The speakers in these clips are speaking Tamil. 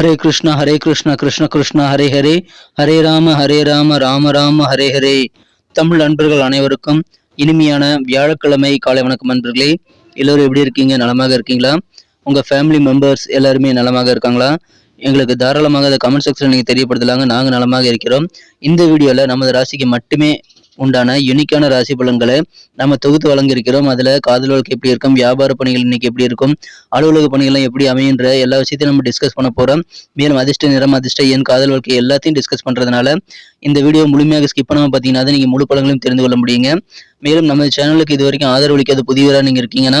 ஹரே கிருஷ்ணா ஹரே கிருஷ்ணா கிருஷ்ண கிருஷ்ணா ஹரே ஹரே. ஹரே ராம ஹரே ராம ராம ராம ஹரே ஹரே. தமிழ் நண்பர்கள் அனைவருக்கும் இனிமையான வியாழக்கிழமை காலை வணக்கம் அன்பர்களே எல்லோரும் எப்படி இருக்கீங்க? நலமாக இருக்கீங்களா? உங்கள் ஃபேமிலி மெம்பர்ஸ் எல்லாருமே நலமாக இருக்காங்களா? எங்களுக்கு தாராளமாக அதை கமெண்ட் செக்ஷன் நீங்கள் தெரியப்படுத்தலாங்க. நாங்கள் நலமாக இருக்கிறோம். இந்த வீடியோவில் நமது ராசிக்கு மட்டுமே உண்டான யுனிக்கான ராசி பலன்களை நம்ம தொகுத்து வழங்கியிருக்கிறோம். அதில் காதல் வாழ்க்கை எப்படி இருக்கும்? வியாபார பணிகள் இன்னைக்கு எப்படி இருக்கும்? அலுவலக பணிகள்லாம் எப்படி அமையுன்ற எல்லா விஷயத்தையும் நம்ம டிஸ்கஸ் பண்ண போகிறோம் மேலும் அதிர்ஷ்ட நிறம் அதிர்ஷ்ட என் காதல் வாழ்க்கை எல்லாத்தையும் டிஸ்கஸ் பண்ணுறதுனால இந்த வீடியோ முழுமையாக ஸ்கிப் பண்ணாமல் பார்த்தீங்கன்னா தான் நீங்கள் முழு பலன்களையும் தெரிந்து கொள்ள முடியுங்க. மேலும் நம்ம சேனலுக்கு இது வரைக்கும் ஆதரவு அளிக்காத புதியவராக நீங்கள் இருக்கீங்கன்னா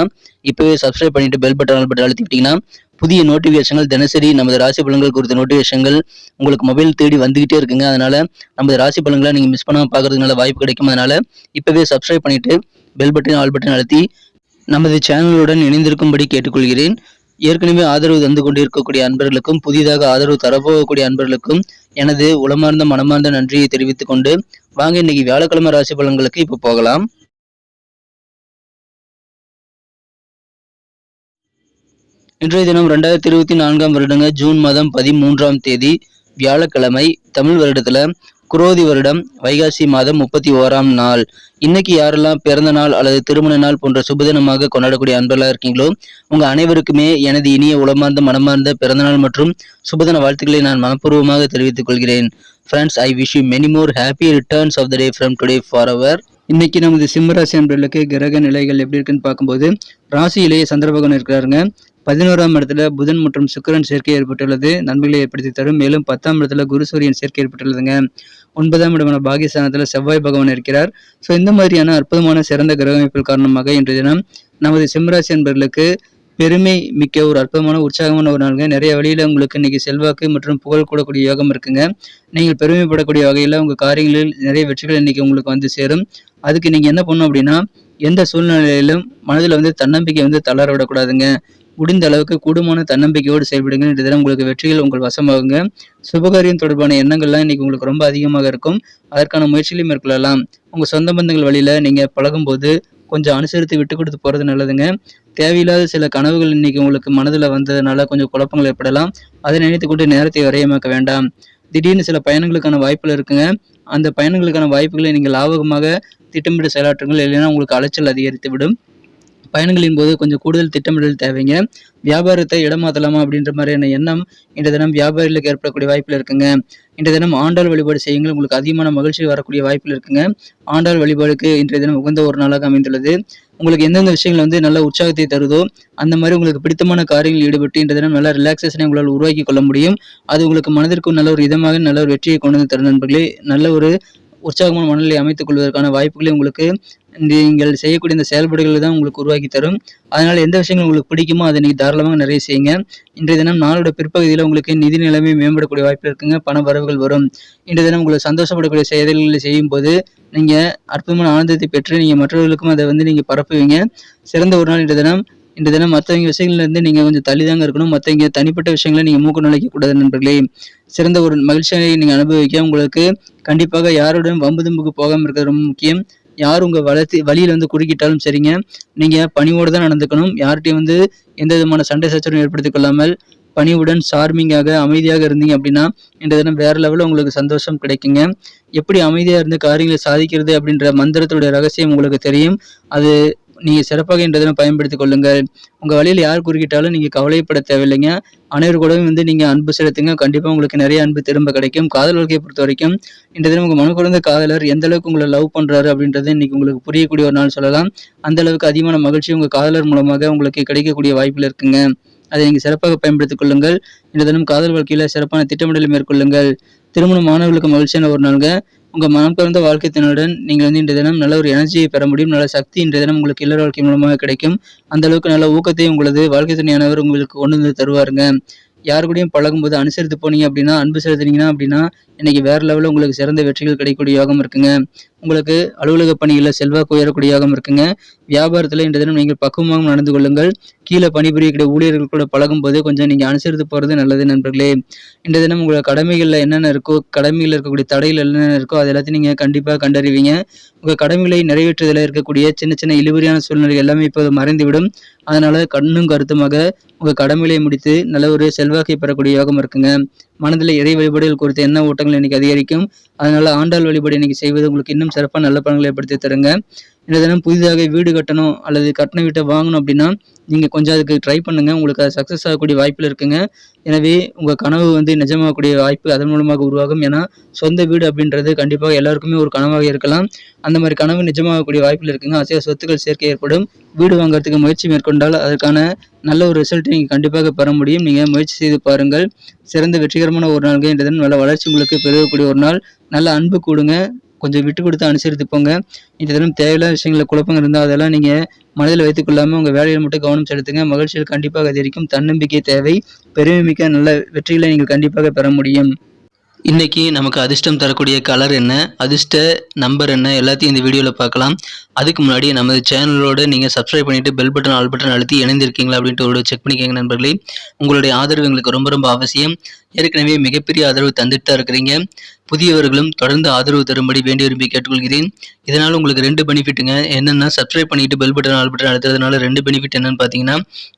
இப்போவே சப்ஸ்கிரைப் பண்ணிட்டு பெல் பட்டன் பட்டன் அழுத்திக்கிட்டீங்கன்னா புதிய நோட்டிஃபிகேஷன்கள் தினசரி நமது ராசி பலன்கள் குறித்த நோட்டிஃபிகேஷன்கள் உங்களுக்கு மொபைல் தேடி வந்துகிட்டே இருக்குங்க. அதனால நமது ராசி பலன்களை நீங்கள் மிஸ் பண்ணாமல் பார்க்கறதுனால வாய்ப்பு கிடைக்கும். அதனால இப்போவே சப்ஸ்கிரைப் பண்ணிட்டு பெல் பட்டன் ஆல் பட்டன் அழுத்தி நமது சேனலுடன் இணைந்திருக்கும்படி கேட்டுக்கொள்கிறேன். ஏற்கனவே ஆதரவு தந்து கொண்டிருக்கக்கூடிய அன்பர்களுக்கும் புதிதாக ஆதரவு தரப்போகக்கூடிய அன்பர்களுக்கும் எனது உளமார்ந்த மனமார்ந்த நன்றியை தெரிவித்துக் கொண்டு வாங்க இன்னைக்கு வியாழக்கிழமை ராசி பலன்களுக்கு இப்போ போகலாம். இன்றைய தினம் ரெண்டாயிரத்தி இருபத்தி நான்காம் வருடங்க ஜூன் மாதம் பதிமூன்றாம் தேதி வியாழக்கிழமை தமிழ் வருடத்துல குரோதி வருடம் வைகாசி மாதம் முப்பத்தி ஓராம் நாள். இன்னைக்கு யாரெல்லாம் பிறந்த நாள் அல்லது திருமண நாள் போன்ற சுபதினமாக கொண்டாடக்கூடிய அன்பெல்லாம் இருக்கீங்களோ உங்க அனைவருக்குமே எனது இனிய உளமார்ந்த மனமார்ந்த பிறந்தநாள் மற்றும் சுபதின வாழ்த்துக்களை நான் மனப்பூர்வமாக தெரிவித்துக் கொள்கிறேன். Friends I wish you many more happy returns of the day from today for our இன்னைக்கு நமது சிம்மராசி அன்பர்களுக்கு கிரக நிலைகள் எப்படி இருக்குன்னு பார்க்கும்போது ராசியிலேயே சந்திர பகவான் இருக்கிறாருங்க. பதினோராம் இடத்துல புதன் மற்றும் சுக்கரன் சேர்க்கை ஏற்பட்டுள்ளது. நன்மைகளை ஏற்படுத்தி தரும். மேலும் பத்தாம் இடத்துல குரு சூரியன் சேர்க்கை ஏற்பட்டுள்ளதுங்க. ஒன்பதாம் இடமான பாகிஸ்தானத்துல செவ்வாய் பகவான் இருக்கிறார். ஸோ இந்த மாதிரியான அற்புதமான சிறந்த கிரக அமைப்பில் காரணமாக இன்றைய தினம் நமது சிம்மராசி அன்பர்களுக்கு பெருமை மிக்க ஒரு அற்புதமான உற்சாகமான ஒரு நாளுங்க. நிறைய வழியில் உங்களுக்கு இன்னைக்கு செல்வாக்கு மற்றும் புகழ் கூடக்கூடிய யோகம் இருக்குங்க. நீங்கள் பெருமைப்படக்கூடிய வகையில் உங்கள் காரியங்களில் நிறைய வெற்றிகள் இன்னைக்கு உங்களுக்கு வந்து சேரும். அதுக்கு நீங்கள் என்ன பண்ணணும் அப்படின்னா எந்த சூழ்நிலையிலும் மனதில் வந்து தன்னம்பிக்கை வந்து தளர விடக்கூடாதுங்க. முடிந்த அளவுக்கு கூடுமான தன்னம்பிக்கையோடு செயல்படுங்கள். இன்றைய தினம் உங்களுக்கு வெற்றிகள் உங்கள் வசமாகுங்க. சுபகாரியம் தொடர்பான எண்ணங்கள்லாம் இன்னைக்கு உங்களுக்கு ரொம்ப அதிகமாக இருக்கும். அதற்கான முயற்சிகளையும் மேற்கொள்ளலாம். உங்க சொந்த பந்தங்கள் வழியில நீங்க பழகும்போது கொஞ்சம் அனுசரித்து விட்டு கொடுத்து போறது நல்லதுங்க. தேவையில்லாத சில கனவுகள் இன்னைக்கு உங்களுக்கு மனதில் வந்ததுனால கொஞ்சம் குழப்பங்கள் ஏற்படலாம். அதை நினைத்து கொண்டு நேரத்தை வரையமாக்க வேண்டாம். திடீர்னு சில பயணங்களுக்கான வாய்ப்புகள் இருக்குங்க. அந்த பயணங்களுக்கான வாய்ப்புகளை நீங்கள் லாபகமாக திட்டமிட்டு செயலாற்றுங்கள். இல்லைன்னா உங்களுக்கு அலைச்சல் அதிகரித்து விடும் பயணங்களின் போது கொஞ்சம் கூடுதல் திட்டமிடல் தேவைங்க. வியாபாரத்தை இடமாத்தலாமா அப்படின்ற மாதிரியான எண்ணம் இன்றைய தினம் வியாபாரிகளுக்கு ஏற்படக்கூடிய வாய்ப்பில் இருக்குங்க. இன்றைய தினம் ஆண்டாள் வழிபாடு செய்யுங்கள். உங்களுக்கு அதிகமான மகிழ்ச்சி வரக்கூடிய வாய்ப்பில் இருக்குங்க. ஆண்டாள் வழிபாடுக்கு இன்றைய தினம் உகந்த ஒரு நாளாக அமைந்துள்ளது. உங்களுக்கு எந்தெந்த விஷயங்கள் வந்து நல்ல உற்சாகத்தை தருதோ அந்த மாதிரி உங்களுக்கு பிடித்தமான காரியங்களில் ஈடுபட்டு இன்றைய தினம் நல்ல ரிலாக்ஸேஷனை உங்களால் உருவாக்கி கொள்ள முடியும். அது உங்களுக்கு மனதிற்கும் நல்ல ஒரு இதமாக நல்ல ஒரு வெற்றியை கொண்டு வந்து தரும் நண்பர்களே. நல்ல ஒரு உற்சாகமான மனநிலை அமைத்துக் கொள்வதற்கான வாய்ப்புகளை உங்களுக்கு நீங்கள் செய்யக்கூடிய இந்த செயல்பாடுகள் தான் உங்களுக்கு உருவாக்கி தரும். அதனால் எந்த விஷயங்கள் உங்களுக்கு பிடிக்குமோ அதை நீங்கள் தாராளமாக நிறைய செய்யுங்க. இன்றைய தினம் நாளோட பிற்பகுதியில் உங்களுக்கு நிதி நிலைமை மேம்படக்கூடிய வாய்ப்பு இருக்குங்க. பண வரவுகள் வரும். இன்றைய தினம் உங்களுக்கு சந்தோஷப்படக்கூடிய செயல்களை செய்யும் போது நீங்கள் அற்புதமான ஆனந்தத்தை பெற்று நீங்கள் மற்றவர்களுக்கும் அதை வந்து நீங்கள் பரப்புவீங்க. சிறந்த ஒரு நாள் இன்றைய தினம். இந்த தினம் மற்றவங்க விஷயங்கள்லேருந்து நீங்கள் கொஞ்சம் தள்ளி தாங்க இருக்கணும். மற்றவங்க தனிப்பட்ட விஷயங்களை நீங்கள் மூக்க நுழைக்க கூடாது நண்பர்களே. சிறந்த ஒரு மகிழ்ச்சியை நீங்கள் அனுபவிக்க உங்களுக்கு கண்டிப்பாக யாருடன் வம்பு தும்புக்கு போகாமல் இருக்கிறது ரொம்ப முக்கியம். யார் உங்கள் வளர்த்து வழியில் வந்து குறுக்கிட்டாலும் சரிங்க. நீங்கள் பணிவோடு தான் நடந்துக்கணும். யார்கிட்டையும் வந்து எந்த விதமான சண்டை சச்சரவும் ஏற்படுத்திக் கொள்ளாமல் பணிவுடன் சார்மிங்காக அமைதியாக இருந்தீங்க அப்படின்னா இந்த தினம் வேற லெவலில் உங்களுக்கு சந்தோஷம் கிடைக்குங்க. எப்படி அமைதியாக இருந்து காரியங்களை சாதிக்கிறது அப்படின்ற மந்திரத்துடைய ரகசியம் உங்களுக்கு தெரியும். அது நீங்கள் சிறப்பாக இன்ற தினம் பயன்படுத்திக் கொள்ளுங்கள். உங்கள் வழியில் யார் குறுக்கிட்டாலும் நீங்கள் கவலைப்பட தேவையில்லைங்க. அனைவர் கூடவும் வந்து நீங்கள் அன்பு செலுத்துங்க. கண்டிப்பாக உங்களுக்கு நிறைய அன்பு திரும்ப கிடைக்கும். காதல் வாழ்க்கையை பொறுத்த வரைக்கும் இன்றைய தினம் உங்கள் மனு குழந்தை காதலர் எந்த அளவுக்கு உங்களை லவ் பண்ணுறாரு அப்படின்றது இன்னைக்கு உங்களுக்கு புரியக்கூடிய ஒரு நாள் சொல்லலாம். அந்த அளவுக்கு அதிகமான மகிழ்ச்சி உங்கள் காதலர் மூலமாக உங்களுக்கு கிடைக்கக்கூடிய வாய்ப்பில் இருக்குங்க. அதை நீங்கள் சிறப்பாக பயன்படுத்திக் கொள்ளுங்கள். இன்றைய தினம் காதல் வாழ்க்கையில் சிறப்பான திட்டமிடலை மேற்கொள்ளுங்கள். திருமணம் மாணவர்களுக்கு மகிழ்ச்சியான ஒரு நாளுங்க. உங்கள் மனம் கலந்த வாழ்க்கை தினுடன் நீங்கள் வந்து இன்றைய தினம் நல்ல ஒரு எனர்ஜியை பெற முடியும். நல்ல சக்தி இன்றைய தினம் உங்களுக்கு இல்லற வாழ்க்கை மூலமாக கிடைக்கும். அந்த அளவுக்கு நல்ல ஊக்கத்தை உங்களது வாழ்க்கை துணையானவர் உங்களுக்கு கொண்டு வந்து தருவாருங்க. யாரு கூடயும் பழகும்போது அனுசரித்து போனீங்க அப்படின்னா அன்பு செலுத்துனீங்கன்னா அப்படின்னா இன்னைக்கு வேற லெவலில் உங்களுக்கு சிறந்த வெற்றிகள் கிடைக்கக்கூடிய யோகம் இருக்குங்க. உங்களுக்கு அலுவலக பணிகளில் செல்வாக்கு உயரக்கூடியதாகவும் இருக்குங்க. வியாபாரத்தில் இன்று தினம் நீங்கள் பக்குவமாக நடந்து கொள்ளுங்கள். கீழே பணிபுரியக்கூடிய ஊழியர்கள் கூட பழகும் போது கொஞ்சம் நீங்கள் அனுசரித்து போகிறது நல்லது நண்பர்களே. இன்றைய தினம் உங்களோட கடமைகளில் என்னென்ன இருக்கோ கடமையில் இருக்கக்கூடிய தடைகள் என்னென்ன இருக்கோ அது எல்லாத்தையும் நீங்கள் கண்டிப்பாக கண்டறிவீங்க. உங்கள் கடமைகளை நிறைவேற்றுவதில் இருக்கக்கூடிய சின்ன சின்ன இழுபறியான சூழ்நிலை எல்லாமே இப்போது மறைந்துவிடும். அதனால் கண்ணும் கருத்துமாக உங்கள் கடமைகளை முடித்து நல்ல ஒரு செல்வாக்கை பெறக்கூடிய யோகம் இருக்குங்க. மனதில் இறை வழிபாடுகள் குறித்த எண்ண ஓட்டங்கள் இன்னைக்கு அதிகரிக்கும்? அதனால ஆண்டாள் வழிபாடு இன்னைக்கு செய்வது உங்களுக்கு இன்னும் சிறப்பாக நல்ல பலன்களை ஏற்படுத்தி தருங்க. இந்த தினம் புதிதாக வீடு கட்டணும் அல்லது கட்டண வீட்டை வாங்கணும் அப்படின்னா நீங்கள் கொஞ்சம் அதுக்கு ட்ரை பண்ணுங்கள் உங்களுக்கு அது சக்ஸஸ் ஆகக்கூடிய வாய்ப்பில் இருக்குங்க. எனவே உங்கள் கனவு வந்து நிஜமாகக்கூடிய வாய்ப்பு அதன் மூலமாக உருவாகும். ஏன்னா சொந்த வீடு அப்படின்றது கண்டிப்பாக எல்லாருக்குமே ஒரு கனவாக இருக்கலாம். அந்த மாதிரி கனவு நிஜமாகக்கூடிய வாய்ப்பில் இருக்குங்க. அசைய சொத்துக்கள் சேர்க்கை ஏற்படும். வீடு வாங்குறதுக்கு முயற்சி மேற்கொண்டால் அதற்கான நல்ல ஒரு ரிசல்ட் நீங்கள் கண்டிப்பாக பெற முடியும். நீங்கள் முயற்சி செய்து பாருங்கள். சிறந்த வெற்றிகரமான ஒரு நாள்கள் என்றதன் தினம் நல்ல வளர்ச்சி உங்களுக்கு பெருகக்கூடிய ஒரு நாள். நல்ல அன்பு கூடுங்க. கொஞ்சம் விட்டு கொடுத்து அனுசரித்து போங்க இந்த தினம் தேவையில்லாத விஷயங்களில் குழப்பங்கள் இருந்தால் அதெல்லாம் நீங்கள் மனதில் வைத்துக்கொள்ளாமல் உங்கள் வேலையில் மட்டும் கவனம் செலுத்துங்க. மகிழ்ச்சியில் கண்டிப்பாக அதிகரிக்கும். தன்னம்பிக்கை தேவை. பெருமை மிக்க நல்ல வெற்றிகளை நீங்கள் கண்டிப்பாக பெற முடியும். இன்னைக்கு நமக்கு அதிர்ஷ்டம் தரக்கூடிய கலர் என்ன? அதிர்ஷ்ட நம்பர் என்ன? எல்லாத்தையும் இந்த வீடியோவில் பார்க்கலாம். அதுக்கு முன்னாடி நமது சேனலோடு நீங்கள் சப்ஸ்கிரைப் பண்ணிவிட்டு பெல் பட்டன் ஆல் பட்டன் அழுத்தி இணைந்திருக்கீங்களா அப்படின்ட்டு ஒரு செக் பண்ணிக்கோங்க நண்பர்களே. உங்களுடைய ஆதரவு எங்களுக்கு ரொம்ப ரொம்ப அவசியம். ஏற்கனவே மிகப்பெரிய ஆதரவு தந்துட்டு தான் இருக்கிறீங்க. புதியவர்களும் தொடர்ந்து ஆதரவு தரும்படி வேண்டி விரும்பி கேட்டுக்கொள்கிறேன். இதனால் உங்களுக்கு ரெண்டு பெனிஃபிட்டுங்க. என்னென்னா சப்ஸ்கிரைப் பண்ணிட்டு பெல் பட்டன் ஆல் பட்டன் அழுத்துறதுனால ரெண்டு பெனிஃபிட் என்னன்னு பார்த்தீங்கன்னா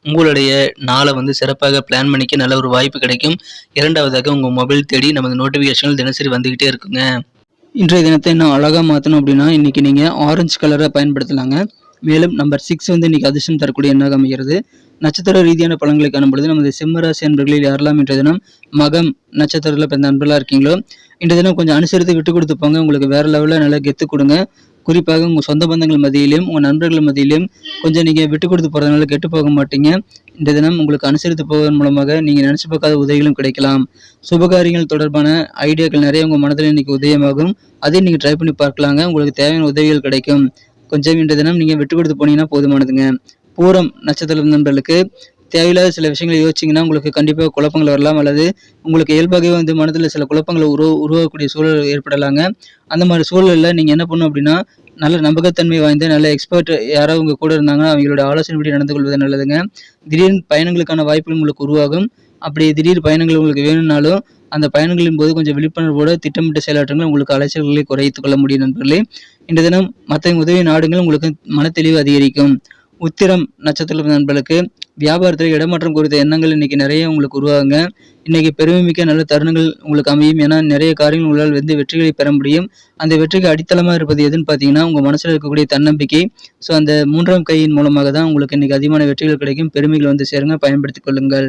உங்களுடைய நாளை வந்து சிறப்பாக பிளான் பண்ணிக்க நல்ல ஒரு வாய்ப்பு கிடைக்கும். இரண்டாவதாக உங்கள் மொபைல் தேடி நமது நோட்டிஃபிகேஷன்கள் தினசரி வந்துக்கிட்டே இருக்குங்க. இன்றைய தினத்தை இன்னும் அழகாக மாற்றணும் அப்படின்னா இன்றைக்கி நீங்கள் ஆரஞ்சு கலரை பயன்படுத்தலாங்க. மேலும் நம்பர் சிக்ஸ் வந்து இன்றைக்கி அதிர்ஷ்டம் தரக்கூடிய எண்ணாக அமைகிறது. நட்சத்திர ரீதியான பலன்களை காணும்பொழுது நமது சிம்மராசி அன்பர்களில் யாரெல்லாம் இன்றைய தினம் மகம் நட்சத்திரத்தில் பிறந்த அன்பர்களாக இருக்கீங்களோ இன்றைய தினம் கொஞ்சம் அனுசரித்து விட்டு கொடுத்து போங்க. உங்களுக்கு வேற லெவலில் நல்லா கெத்து கொடுங்க. குறிப்பாக உங்கள் சொந்த பந்தங்கள் மத்தியிலையும் உங்கள் நண்பர்கள் மத்தியிலையும் கொஞ்சம் நீங்கள் விட்டு கொடுத்து போகிறதுனால கெட்டு போக மாட்டீங்க. இந்த தினம் உங்களுக்கு அனுசரித்து போவதன் மூலமாக நீங்கள் நினச்சி பார்க்காத உதவிகளும் கிடைக்கலாம். சுபகாரியங்கள் தொடர்பான ஐடியாக்கள் நிறைய உங்கள் மனதில் இன்னைக்கு உதயமாகும். அதையும் நீங்கள் ட்ரை பண்ணி பார்க்கலாங்க. உங்களுக்கு தேவையான உதவிகள் கிடைக்கும். கொஞ்சம் இன்றைய தினம் நீங்கள் விட்டு கொடுத்து போனீங்கன்னா போதுமானதுங்க. பூரம் நட்சத்திரம் நண்பர்களுக்கு தேவையில்லாத சில விஷயங்களை யோசிச்சிங்கன்னா உங்களுக்கு கண்டிப்பாக குழப்பங்கள் வரலாம். அல்லது உங்களுக்கு இயல்பாகவே வந்து மனதில் சில குழப்பங்களை உருவ உருவாகக்கூடிய சூழல் ஏற்படலாங்க. அந்த மாதிரி சூழலில் நீங்கள் என்ன பண்ணணும் அப்படின்னா நல்ல நம்பகத்தன்மை வாய்ந்த நல்ல எக்ஸ்பர்ட் யாராவது உங்கள் கூட இருந்தாங்கன்னா அவங்களோட ஆலோசனைப்படி நடந்து கொள்வது நல்லதுங்க. திடீர் பயணங்களுக்கான வாய்ப்புகள் உங்களுக்கு உருவாகும். அப்படி திடீர் பயணங்கள் உங்களுக்கு வேணும்னாலும் அந்த பயணங்களின் போது கொஞ்சம் விழிப்புணர்வோடு திட்டமிட்ட செயலாற்றங்கள் உங்களுக்கு அலைச்சல்களை குறைத்து கொள்ள முடியும் நண்பர்களே. இந்த தினம் மற்ற உதவி நாடுகள் உங்களுக்கு மனத்தெளிவு அதிகரிக்கும். உத்திரம் நட்சத்திர நண்பர்களுக்கு வியாபாரத்தில் இடமாற்றம் குறித்த எண்ணங்கள் இன்னைக்கு நிறைய உங்களுக்கு உருவாகுங்க. இன்னைக்கு பெருமைமிக்க நல்ல தருணங்கள் உங்களுக்கு அமையும். ஏன்னா நிறைய காரியங்கள் உங்களால் வந்து வெற்றிகளை பெற முடியும். அந்த வெற்றிக்கு அடித்தளமாக இருப்பது எதுன்னு பார்த்தீங்கன்னா உங்கள் மனசில் இருக்கக்கூடிய தன்னம்பிக்கை. ஸோ அந்த மூன்றாம் கையின் மூலமாக தான் உங்களுக்கு இன்னைக்கு அதிகமான வெற்றிகள் கிடைக்கும். பெருமைகள் வந்து சேருங்க. பயன்படுத்திக் கொள்ளுங்கள்.